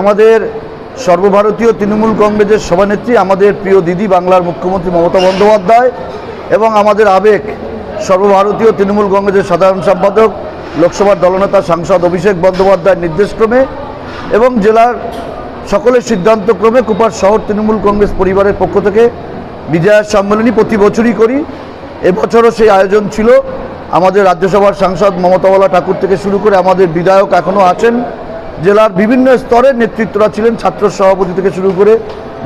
আমাদের সর্বভারতীয় তৃণমূল কংগ্রেসের সভানেত্রী, আমাদের প্রিয় দিদি বাংলার মুখ্যমন্ত্রী মমতা বন্দ্যোপাধ্যায় এবং আমাদের আবেগ সর্বভারতীয় তৃণমূল কংগ্রেসের সাধারণ সম্পাদক, লোকসভার দলনেতা সাংসদ অভিষেক বন্দ্যোপাধ্যায়ের নির্দেশক্রমে এবং জেলার সকলের সিদ্ধান্তক্রমে কুপার শহর তৃণমূল কংগ্রেস পরিবারের পক্ষ থেকে বিজয়া সম্মেলনী প্রতি বছরই করি। এবছরও সেই আয়োজন ছিল। আমাদের রাজ্যসভার সাংসদ মমতাওয়ালা ঠাকুর থেকে শুরু করে আমাদের বিধায়ক এখনও আছেন। জেলার বিভিন্ন স্তরের নেতৃত্বরা ছিলেন ছাত্র সভাপতি থেকে শুরু করে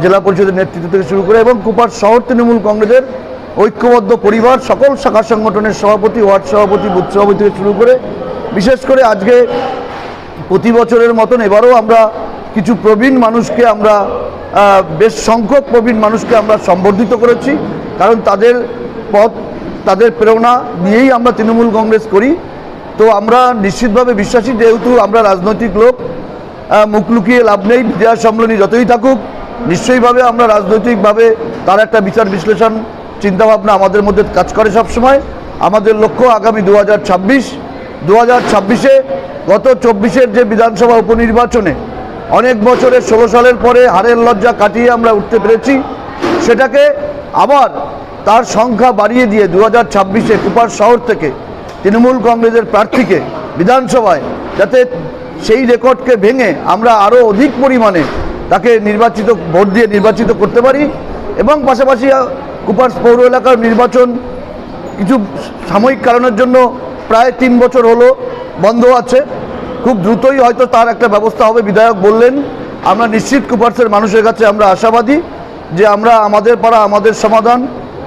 জেলা পরিষদের নেতৃত্ব থেকে শুরু করে এবং কুপার শহর তৃণমূল কংগ্রেসের ঐক্যবদ্ধ পরিবার, সকল শাখা সংগঠনের সভাপতি, ওয়ার্ড সভাপতি, বুথ সভাপতি থেকে শুরু করে, বিশেষ করে আজকে প্রতি বছরের মতন এবারও আমরা কিছু প্রবীণ মানুষকে আমরা বেশ সংখ্যক প্রবীণ মানুষকে আমরা সম্বর্ধিত করেছি। কারণ তাদের পথ, তাদের প্রেরণা নিয়েই আমরা তৃণমূল কংগ্রেস করি। তো আমরা নিশ্চিতভাবে বিশ্বাসী যেহেতু আমরা রাজনৈতিক লোক মুখ লুকিয়ে লাভ নেই বিজয়া সম্মেলনী যতই থাকুক, নিশ্চয়ইভাবে আমরা রাজনৈতিকভাবে তার একটা বিচার বিশ্লেষণ চিন্তাভাবনা আমাদের মধ্যে কাজ করে সবসময়। আমাদের লক্ষ্য আগামী দু হাজার ছাব্বিশ। দু হাজার ছাব্বিশে গত চব্বিশের যে বিধানসভা উপনির্বাচনে অনেক বছরের ষোলো সালের পরে হারের লজ্জা কাটিয়ে আমরা উঠতে পেরেছি, সেটাকে আবার তার সংখ্যা বাড়িয়ে দিয়ে দু হাজার ছাব্বিশে কুপার শহর থেকে তৃণমূল কংগ্রেসের প্রার্থীকে বিধানসভায় যাতে সেই রেকর্ডকে ভেঙে আমরা আরও অধিক পরিমাণে তাকে নির্বাচিত, ভোট দিয়ে নির্বাচিত করতে পারি এবং পাশাপাশি কুপার্স পৌর এলাকার নির্বাচন কিছু সাময়িক কারণের জন্য প্রায় তিন বছর হলো বন্ধ আছে। খুব দ্রুতই হয়তো তার একটা ব্যবস্থা হবে, বিধায়ক বললেন। আমরা নিশ্চিত কুপার্সের মানুষের কাছে আমরা আশাবাদী যে আমরা আমাদের পাড়া, আমাদের সমাধান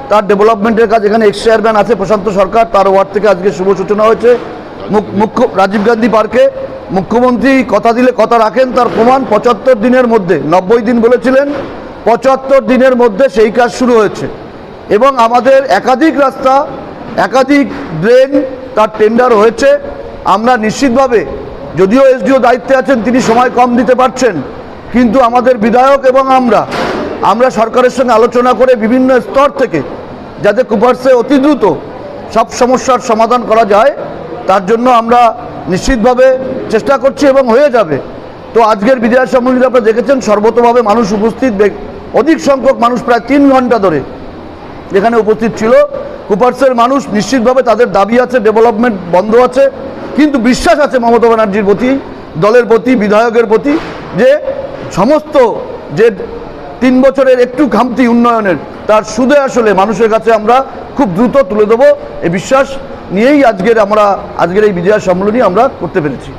তার ডেভেলপমেন্টের কাজ এখানে এক্স চেয়ারম্যান আছে, প্রশান্ত সরকার। তার ওয়ার্ড থেকে আজকে শুভ সূচনা হয়েছে। মুখ- মুখ্য, রাজীব গান্ধী পার্কে। মুখ্যমন্ত্রী কথা দিলে, কথা রাখেন, তার প্রমাণ পঁচাত্তর দিনের মধ্যে, নব্বই দিন বলেছিলেন, পঁচাত্তর দিনের মধ্যে সেই কাজ শুরু হয়েছে। এবং আমাদের একাধিক রাস্তা, একাধিক ড্রেন তার টেন্ডার হয়েছে। আমরা নিশ্চিতভাবে, যদিও এসডিও দায়িত্বে আছেন, তিনি সময় কম দিতে পারছেন, কিন্তু আমাদের বিধায়ক এবং আমরা আমরা সরকারের সঙ্গে আলোচনা করে বিভিন্ন স্তর থেকে যাতে কুপার্সে অতি দ্রুত সব সমস্যার সমাধান করা যায়, তার জন্য আমরা নিশ্চিতভাবে চেষ্টা করছি এবং হয়ে যাবে। তো আজকের বিজয়া সম্মেলনীতে আপনারা দেখেছেন, সর্বতভাবে মানুষ উপস্থিত অধিক সংখ্যক মানুষ প্রায় তিন ঘণ্টা ধরে এখানে উপস্থিত ছিল। কুপার্সের মানুষ নিশ্চিতভাবে তাদের দাবি আছে, ডেভেলপমেন্ট বন্ধ আছে, কিন্তু বিশ্বাস আছে মমতা ব্যানার্জির প্রতি, দলের প্রতি, বিধায়কের প্রতি, যে সমস্ত যে তিন বছরের একটু খামতি উন্নয়নের, তার সুদে আসলে মানুষের কাছে আমরা খুব দ্রুত তুলে দেবো। এ বিশ্বাস নিয়েই আজকের আমরা, আজকের এই বিজয়া সম্মেলনী আমরা করতে পেরেছি।